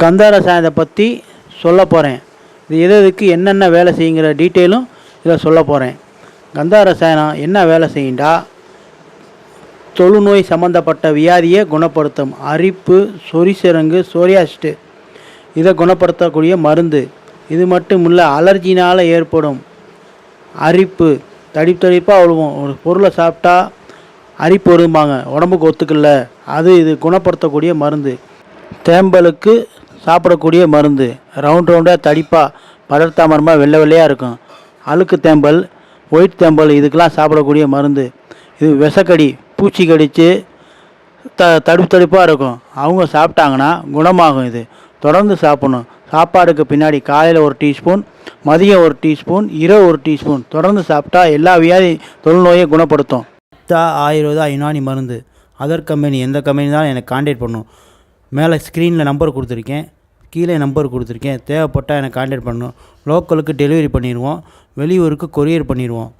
கந்தார ரசாயனத்தை பற்றி சொல்ல போகிறேன் இது எது எதுக்கு என்னென்ன வேலை செய்யுங்கிற டீட்டெயிலும் இதில் சொல்ல போகிறேன் கந்தார ரசாயனம் என்ன வேலை செய்யுண்டா? தொழுநோய் சம்மந்தப்பட்ட வியாதியை குணப்படுத்தும். அரிப்பு சொரிசிறங்கு சோரியாஸ்ட்டு இதை குணப்படுத்தக்கூடிய மருந்து. இது மட்டும் இல்லை அலர்ஜினால் ஏற்படும் அரிப்பு. தடிப்பு தடிப்பாக விழுவும் ஒரு பொருளை சாப்பிட்டா அரிப்பு வரும்பாங்க. உடம்புக்கு ஒத்துக்கல. அது இது குணப்படுத்தக்கூடிய மருந்து. தேம்பலுக்கு சாப்பிடக்கூடிய மருந்து. ரவுண்ட் ரவுண்டாக தடிப்பாக படர்த்தாமரமாக வெள்ளை வெள்ளையாக இருக்கும். அழுக்கு தேம்பல் ஒயிட் தேம்பல் இதுக்கெல்லாம் சாப்பிடக்கூடிய மருந்து. இது விஷக்கடி பூச்சி கடித்து த தடுப்பு தடுப்பாக இருக்கும். அவங்க சாப்பிட்டாங்கன்னா குணமாகும் இது. தொடர்ந்து சாப்பிடணும். சாப்பாடுக்கு பின்னாடி காலையில் ஒரு டீஸ்பூன் மதியம் ஒரு டீஸ்பூன் இரவு ஒரு டீஸ்பூன். தொடர்ந்து சாப்பிட்டா எல்லா வியாதி தொழுநோயை குணப்படுத்தும். தா ஆயுர்வேதா யுனானி மருந்து. அதர் கம்பெனி எந்த கம்பெனி தான் எனக்கு கான்டாக்ட் பண்ணும். மேலே ஸ்க்ரீனில் நம்பர் கொடுத்துருக்கேன். கீழே நம்பர் கொடுத்துருக்கேன். தேவைப்பட்டால் எனக்கு காண்டக்ட் பண்ணணும் லோக்கலுக்கு டெலிவரி பண்ணிடுவோம் வெளியூருக்கு கொரியர் பண்ணிடுவோம்